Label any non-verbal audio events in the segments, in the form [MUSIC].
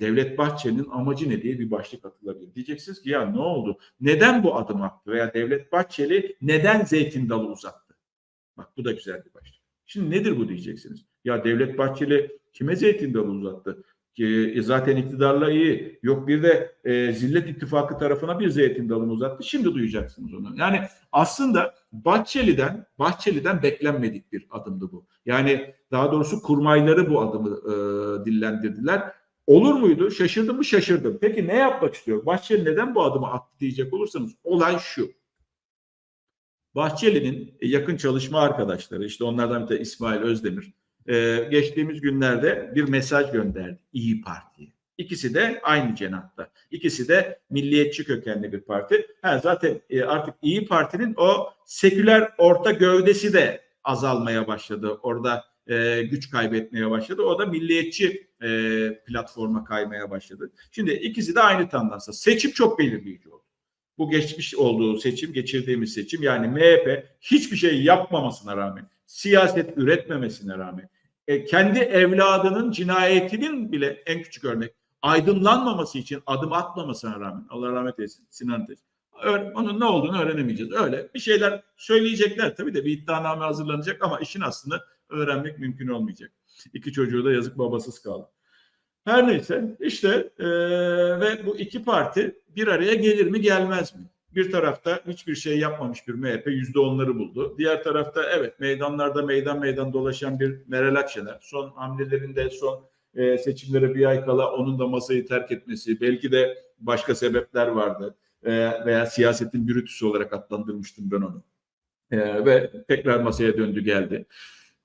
Devlet Bahçeli'nin amacı ne diye bir başlık atılabilir. Diyeceksiniz ki ya ne oldu? Neden bu adım attı? Veya Devlet Bahçeli neden zeytin dalı uzattı? Bak bu da güzel bir başlık. Şimdi nedir bu diyeceksiniz. Ya Devlet Bahçeli kime zeytin dalı uzattı? E, zaten iktidarla iyi. Yok bir de e, Zillet İttifakı tarafına bir zeytin dalını uzattı. Şimdi duyacaksınız onu. Yani aslında Bahçeli'den Bahçeli'den beklenmedik bir adımdı bu. Yani daha doğrusu kurmayları bu adımı e, dillendirdiler. Olur muydu? Şaşırdım mı? Şaşırdım. Peki ne yapmak istiyor? Bahçeli neden bu adımı attı diyecek olursanız olay şu. Bahçeli'nin yakın çalışma arkadaşları işte onlardan bir de İsmail Özdemir e, geçtiğimiz günlerde bir mesaj gönderdi İyi Parti'ye. İkisi de aynı cenahta. İkisi de milliyetçi kökenli bir parti. Ha, zaten e, artık İyi Parti'nin o seküler orta gövdesi de azalmaya başladı. Orada e, güç kaybetmeye başladı. O da milliyetçi e, platforma kaymaya başladı. Şimdi ikisi de aynı tandansa. Seçim çok belirleyici oldu. Bu geçmiş olduğu seçim, geçirdiğimiz seçim yani MHP hiçbir şey yapmamasına rağmen, siyaset üretmemesine rağmen, e, kendi evladının cinayetinin bile en küçük örnek aydınlanmaması için adım atmamasına rağmen Allah rahmet eylesin Sinan Ateş. Onun ne olduğunu öğrenemeyeceğiz. Öyle bir şeyler söyleyecekler tabii de bir iddianame hazırlanacak ama işin aslında öğrenmek mümkün olmayacak. İki çocuğu da yazık babasız kaldı. Her neyse işte e, ve bu iki parti bir araya gelir mi gelmez mi? Bir tarafta hiçbir şey yapmamış bir MHP yüzde onları buldu. Diğer tarafta evet meydanlarda meydan meydan dolaşan bir Meral Akşener. Son hamlelerinde son e, seçimlere bir ay kala onun da masayı terk etmesi belki de başka sebepler vardı. E, veya siyasetin bürütüsü olarak adlandırmıştım ben onu. E, ve tekrar masaya döndü geldi.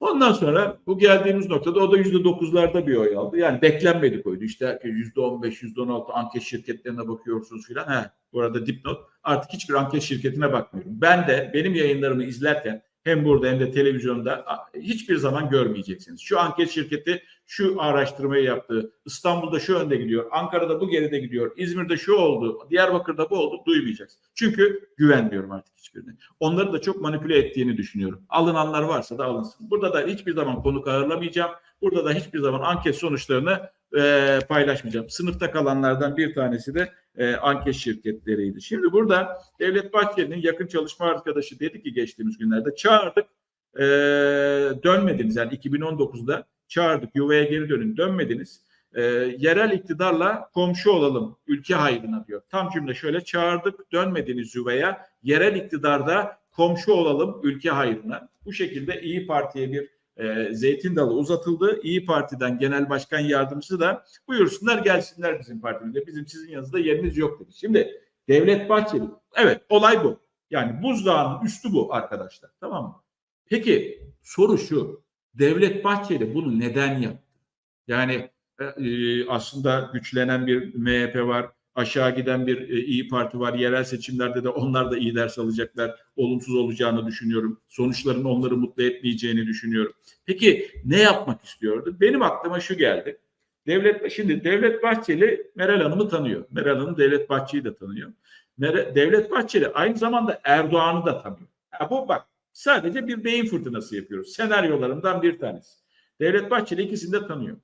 Ondan sonra bu geldiğimiz noktada o da yüzde dokuzlarda bir oy aldı. Yani beklenmedik oydu. İşte herkes yüzde on beş, yüzde on altı anket şirketlerine bakıyorsunuz filan. He, bu arada dipnot artık hiçbir anket şirketine bakmıyorum. Ben de benim yayınlarımı izlerken hem burada hem de televizyonda hiçbir zaman görmeyeceksiniz. Şu anket şirketi şu araştırmayı yaptı. İstanbul'da şu önde gidiyor. Ankara'da bu geride gidiyor. İzmir'de şu oldu. Diyarbakır'da bu oldu. Duymayacaksınız. Çünkü güvenmiyorum artık hiçbirine. Onları da çok manipüle ettiğini düşünüyorum. Alınanlar varsa da alınsın. Burada da hiçbir zaman konuk ağırlamayacağım. Burada da hiçbir zaman anket sonuçlarını e, paylaşmayacağım. Sınıfta kalanlardan bir tanesi de e, anket şirketleriydi. Şimdi burada Devlet Bahçeli'nin yakın çalışma arkadaşı dedi ki geçtiğimiz günlerde çağırdık e, dönmediniz. Yani 2019'da çağırdık yuvaya geri dönün dönmediniz. E, yerel iktidarla komşu olalım ülke hayrına diyor. Tam cümle şöyle çağırdık dönmediniz yuvaya yerel iktidarda komşu olalım ülke hayrına. Bu şekilde İyi Parti'ye bir e, zeytin dalı uzatıldı. İyi Parti'den genel başkan yardımcısı da buyursunlar gelsinler bizim partimizde. Bizim sizin yanınızda yeriniz yok dedi. Şimdi Devlet Bahçeli evet olay bu. Yani buzdağının üstü bu arkadaşlar tamam mı? Peki soru şu. Devlet Bahçeli bunu neden yaptı? Yani e, aslında güçlenen bir MHP var aşağı giden bir e, iyi Parti var. Yerel seçimlerde de onlar da iyi ders alacaklar. Olumsuz olacağını düşünüyorum. Sonuçların onları mutlu etmeyeceğini düşünüyorum. Peki ne yapmak istiyordu? Benim aklıma şu geldi. Devlet şimdi Devlet Bahçeli Meral Hanım'ı tanıyor. Meral Hanım Devlet Bahçeli'yi de tanıyor. Mere, Devlet Bahçeli aynı zamanda Erdoğan'ı da tanıyor. Ha, bu bak sadece bir beyin fırtınası yapıyoruz. Senaryolarından bir tanesi. Devlet Bahçeli ikisini de tanıyor.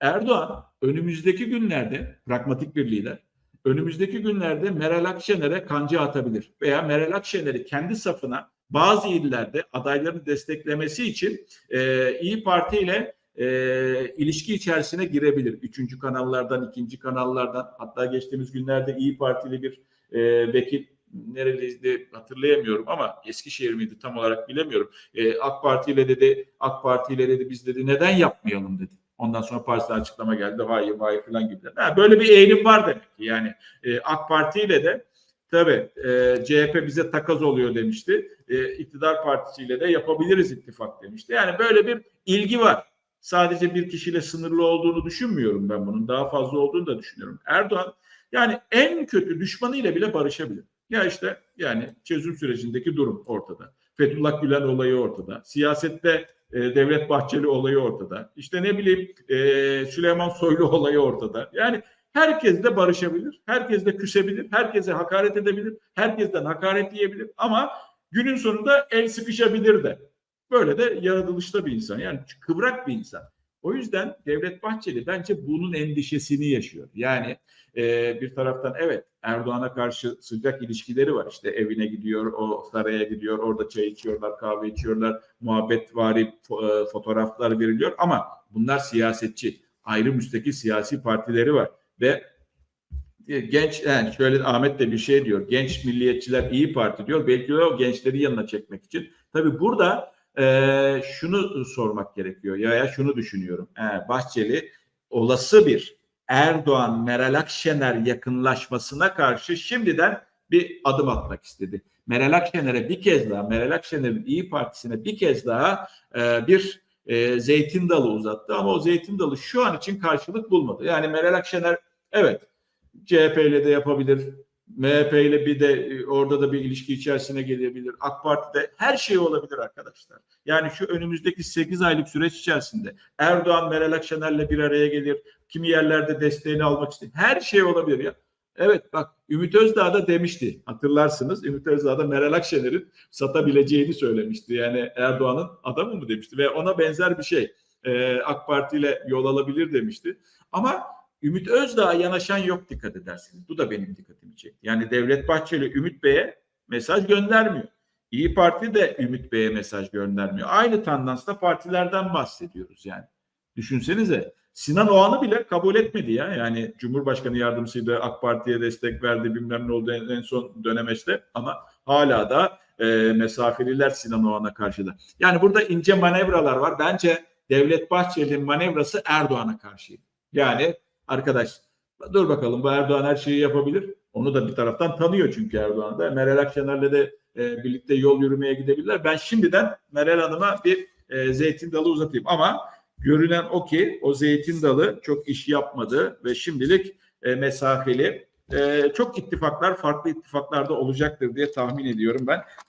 Erdoğan önümüzdeki günlerde pragmatik bir lider önümüzdeki günlerde Meral Akşener'e kanca atabilir veya Meral Akşener'i kendi safına bazı illerde adaylarını desteklemesi için e, İyi Parti ile e, ilişki içerisine girebilir. Üçüncü kanallardan, ikinci kanallardan hatta geçtiğimiz günlerde İyi Partili bir e, vekil nereliydi hatırlayamıyorum ama Eskişehir miydi tam olarak bilemiyorum. E, AK Parti ile dedi, AK Parti ile dedi biz dedi neden yapmayalım dedi. Ondan sonra partiden açıklama geldi. Hayır, hayır falan gibi. Ha, böyle bir eğilim var demek ki. Yani e, AK Parti ile de tabii e, CHP bize takas oluyor demişti. E, iktidar partisiyle de yapabiliriz ittifak demişti. Yani böyle bir ilgi var. Sadece bir kişiyle sınırlı olduğunu düşünmüyorum ben bunun. Daha fazla olduğunu da düşünüyorum. Erdoğan yani en kötü düşmanıyla bile barışabilir. Ya işte yani çözüm sürecindeki durum ortada. Fethullah Gülen olayı ortada. Siyasette e, Devlet Bahçeli olayı ortada. İşte ne bileyim e, Süleyman Soylu [LAUGHS] olayı ortada. Yani herkes de barışabilir, herkes de küsebilir, herkese hakaret edebilir, herkesten hakaret yiyebilir ama günün sonunda el sıkışabilir de. Böyle de yaratılışta bir insan yani kıvrak bir insan. O yüzden Devlet Bahçeli bence bunun endişesini yaşıyor. Yani e, bir taraftan evet Erdoğan'a karşı sıcak ilişkileri var. İşte evine gidiyor, o saraya gidiyor, orada çay içiyorlar, kahve içiyorlar, muhabbetvari fo- e, fotoğraflar veriliyor ama bunlar siyasetçi. Ayrı müstakil siyasi partileri var ve e, genç yani şöyle Ahmet de bir şey diyor. Genç milliyetçiler iyi Parti diyor. Belki o gençleri yanına çekmek için. Tabii burada e, şunu sormak gerekiyor. Ya ya şunu düşünüyorum. E, Bahçeli olası bir Erdoğan Meral Akşener yakınlaşmasına karşı şimdiden bir adım atmak istedi. Meral Akşener'e bir kez daha Meral Akşener'in İyi Partisi'ne bir kez daha e, bir e, zeytin dalı uzattı ama o zeytin dalı şu an için karşılık bulmadı. Yani Meral Akşener evet CHP ile de yapabilir. MHP ile bir de e, orada da bir ilişki içerisine gelebilir. AK Parti'de her şey olabilir arkadaşlar. Yani şu önümüzdeki 8 aylık süreç içerisinde Erdoğan Meral Akşener'le bir araya gelir. Kimi yerlerde desteğini almak ister. Her şey olabilir ya. Evet bak Ümit Özdağ da demişti. Hatırlarsınız Ümit Özdağ da Meral Akşener'in satabileceğini söylemişti. Yani Erdoğan'ın adamı mı demişti ve ona benzer bir şey. Ee, AK Parti ile yol alabilir demişti. Ama Ümit Özdağ'a yanaşan yok dikkat edersiniz. Bu da benim dikkatimi çekti. Yani Devlet Bahçeli Ümit Bey'e mesaj göndermiyor. İyi Parti de Ümit Bey'e mesaj göndermiyor. Aynı tandansla partilerden bahsediyoruz yani. Düşünsenize Sinan Oğan'ı bile kabul etmedi ya. Yani Cumhurbaşkanı yardımcısıydı AK Parti'ye destek verdi bilmem ne oldu en, son dönemeçte ama hala da e, mesafeliler Sinan Oğan'a karşı da. Yani burada ince manevralar var. Bence Devlet Bahçeli'nin manevrası Erdoğan'a karşıydı. Yani arkadaş dur bakalım bu Erdoğan her şeyi yapabilir. Onu da bir taraftan tanıyor çünkü Erdoğan da. Meral Akşener'le de e, birlikte yol yürümeye gidebilirler. Ben şimdiden Meral Hanım'a bir e, zeytin dalı uzatayım ama görünen o ki o zeytin dalı çok iş yapmadı ve şimdilik e, mesafeli. E, çok ittifaklar farklı ittifaklarda olacaktır diye tahmin ediyorum ben.